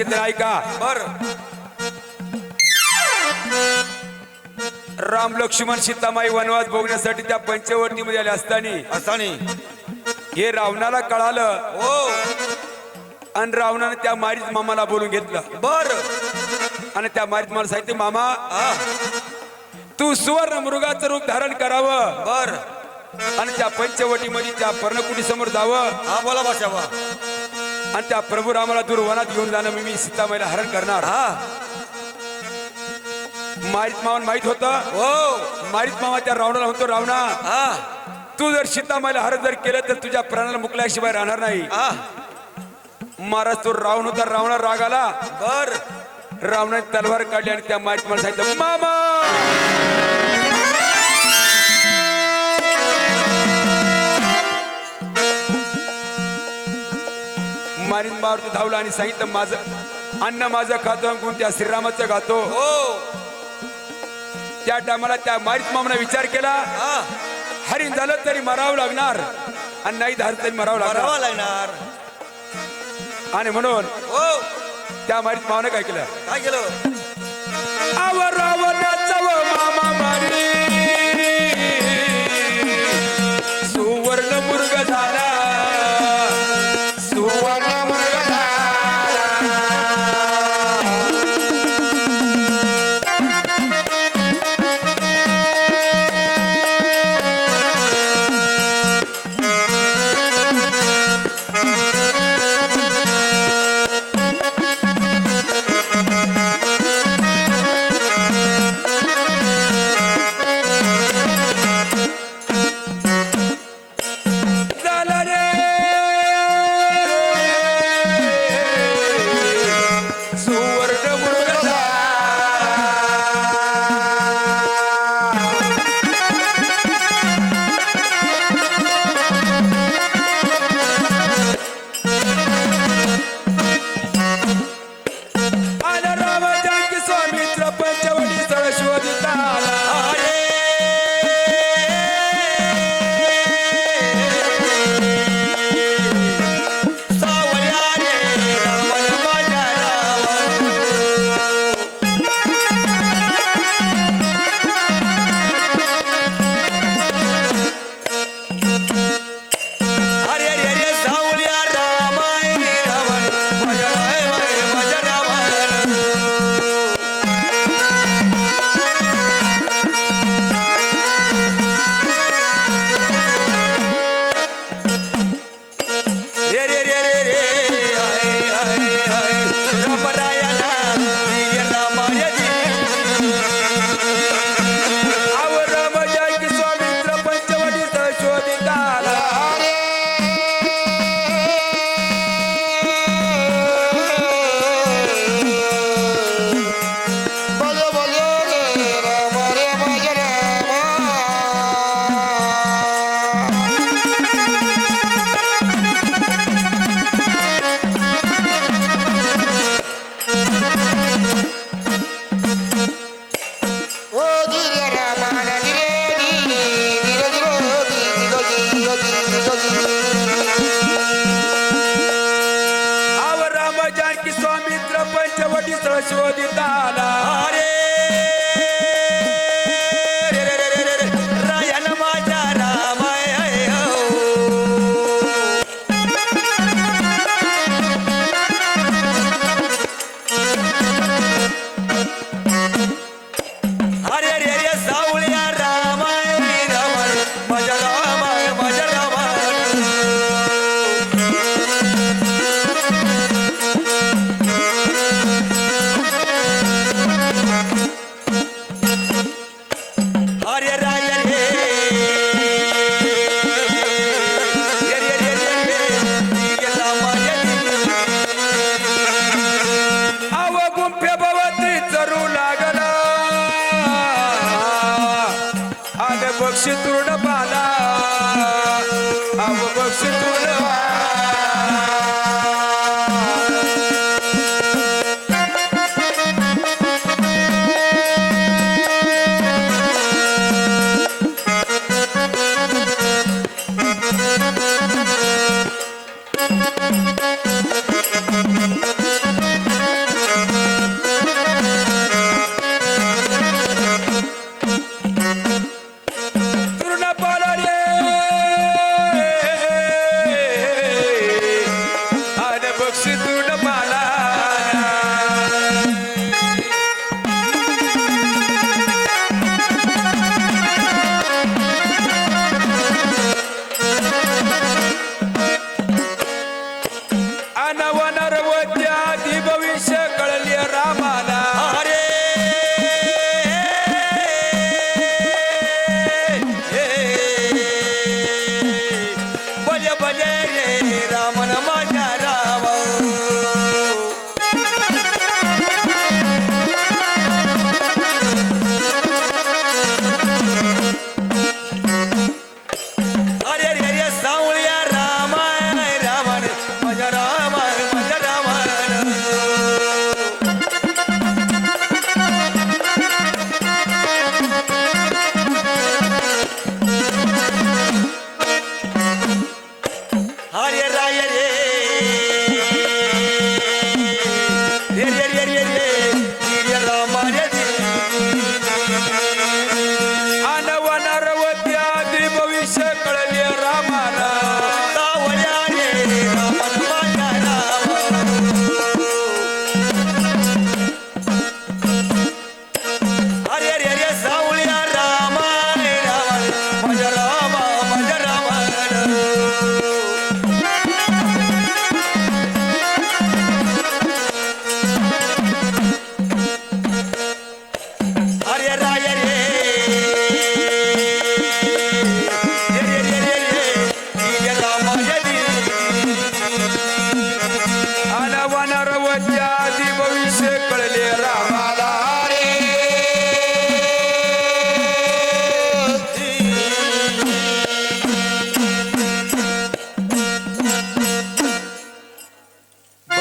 शांत चित्र ऐका बर राम लक्ष्मण सीतामाई वनवास भोगण्यासाठी त्या पंचवटीमध्ये आले असताना असानी हे रावणाला कळालं. हो. आणि रावणाने त्या मारीत मामाला बोलून घेतलं. बर. आणि त्या मारीत मला सांगितले मामा हा. तू सुवर्ण मृगाचं रूप धारण करावं. बर. आणि त्या पंचवटीमध्ये त्या पर्णकुटी समोर जावं. हा बोला बसावा आणि त्या प्रभू रामाला दूर वनात घेऊन जाणं मी सीतामाईला हरण करणार. हा. मारीत मामा माहीत होतं? हो. मारीत मामा त्या रावणाला म्हणतो रावणा हा. तू जर सीतामाईला हरण जर केलं तर तुझ्या प्राणाला मुकल्याशिवाय राहणार नाही. हा. महाराज तो रावण होता रावणा राग आला. बर. रावणाने तलवार काढली आणि त्या मारीत मला सांगितलं मामा! मारतो धावला आणि सांगितलं माझं अन्न माझं खातो आणि कोणत्या श्रीरामाचं खातो. हो. त्या टायमाला त्या मारीत मामना विचार केला हरिण झालं तरी मरावं लागणार आणि नाही झालं तरी मरावं लागणार. लागणार. आणि म्हणून हो. त्या मारीत मावनं काय केलं? काय केलं? बोलो आले बक्षी तृण पाला आव बक्षी तृण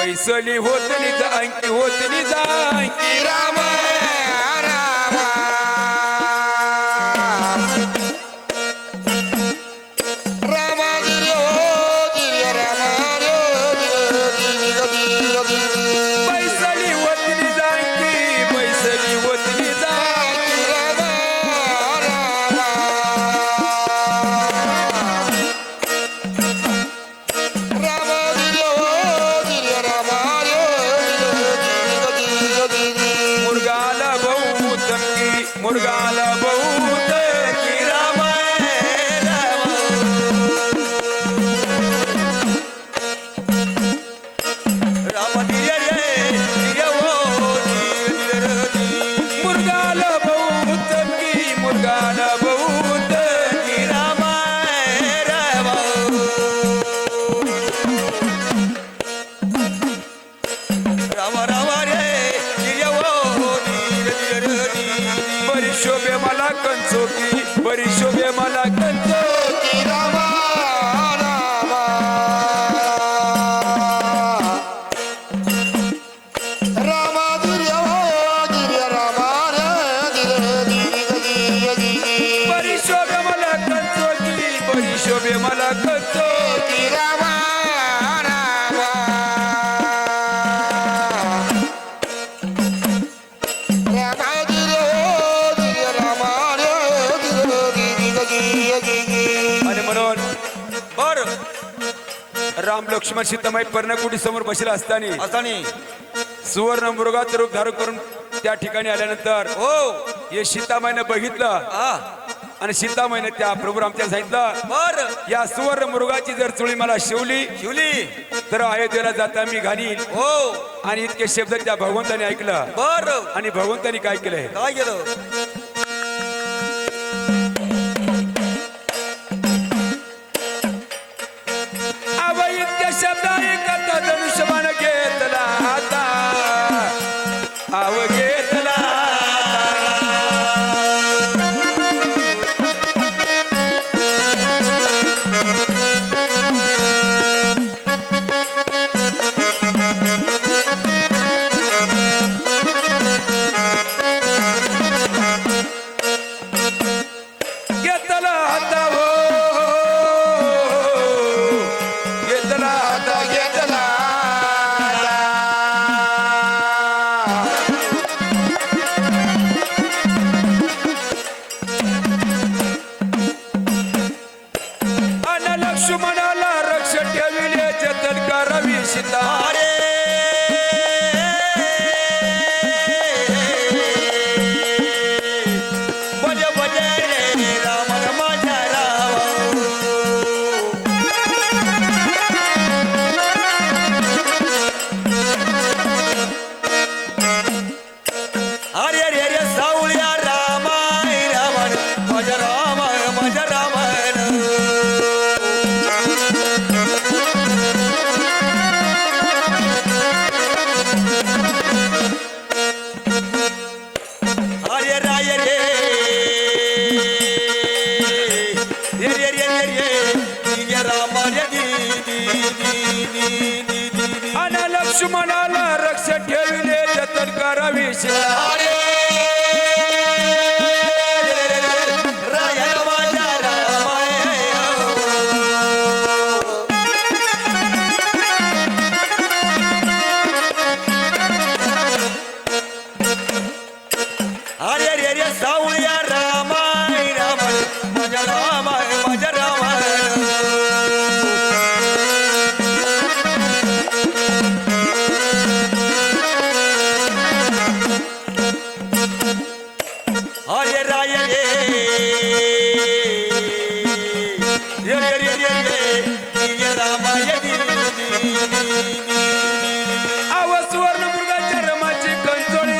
बैसली होतली जांकी होतली जांकी रामा लक्ष्मण सीतामाई पर्णकुटी समोर बसला असताना असानी सुवर्ण मृगाचं रूप धारण करून त्या ठिकाणी आल्यानंतर हो. हे सीतामाईनं बघितलं. आणि सीतामाईनं त्या प्रभू रामच्या सांगितलं बर. या सुवर्ण मृगाची जर चुळी मला शिवली शिवली. तर अयोध्येला जाता मी घालीन. हो. आणि इतके शब्द त्या भगवंताने ऐकलं. बर. आणि भगवंतानी काय केलंय? काय केलं? सुवर्णपुरगाच्या रमाची कंचोळी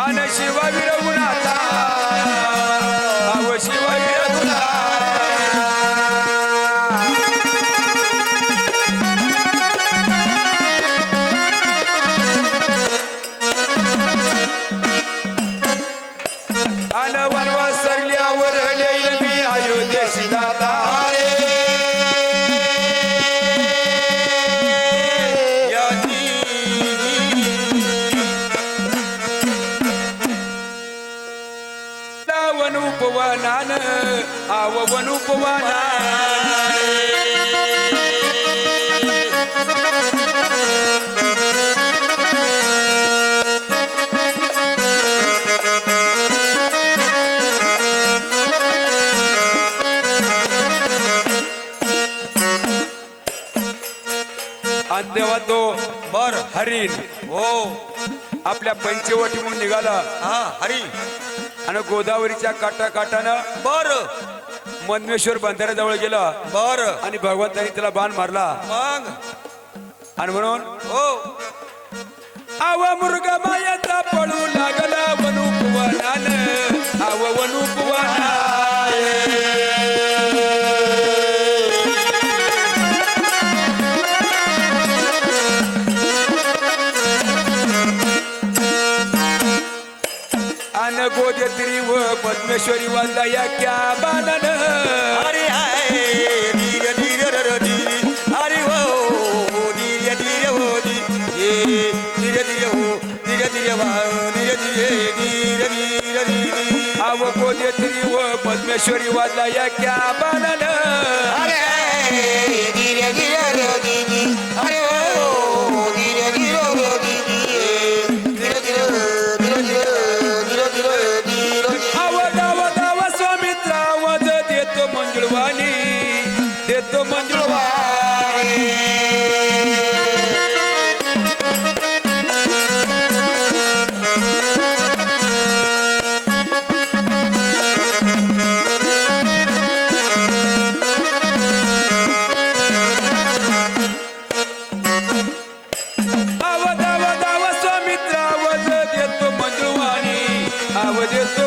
आणि शिवाजी रघुनाथा. उपवान आववन उपवान देवा तो बर हरी हो. आपल्या पंचवटी म्हणून निघाला. हा हरी आणि गोदावरीच्या काटा काटानं बर. मधमेश्वर बंधाऱ्याजवळ गेला. बर. आणि भगवंतानी त्याला बाण मारला. मग? आणि म्हणून हो. आवा मुर्गा माया योगेश्वरी वाजला क्या बानन? अरे हाय धीर धीर धीर अरे हो धीर धीर हो धीर धीर धीर हो धीर धीर वा धीर धीर धीर धीर धीर आव क्या बानन? I would just.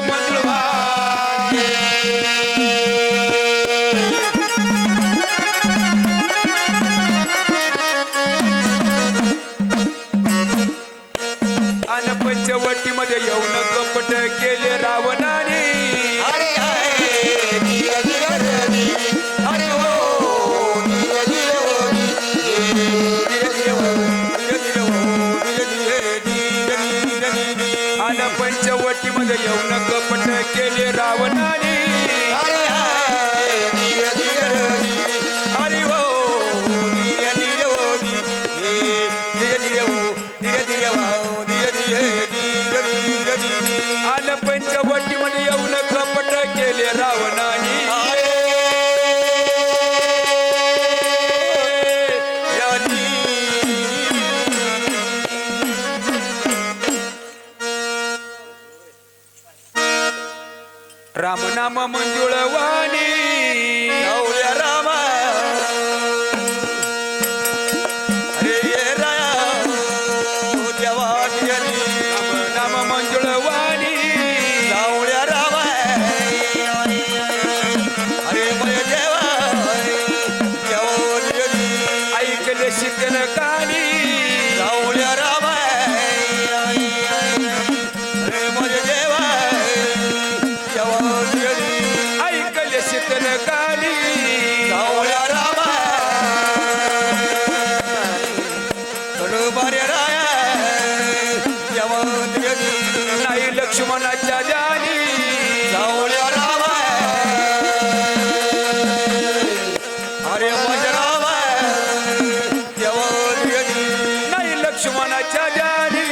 ದಾಳಿ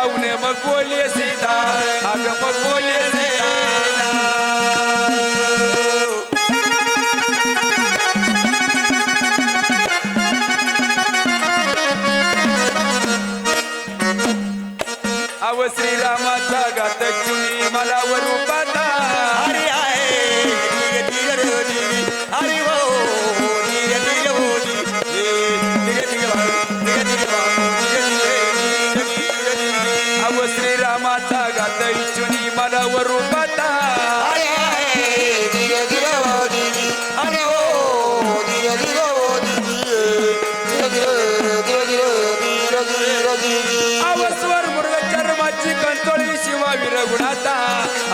ને બગોલે સીધા આગ બગોલે સીધા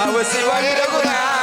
स्वर मृग चर्माची कंचोळी शिवा विरगुणाता अव शिवा रघुनाथ.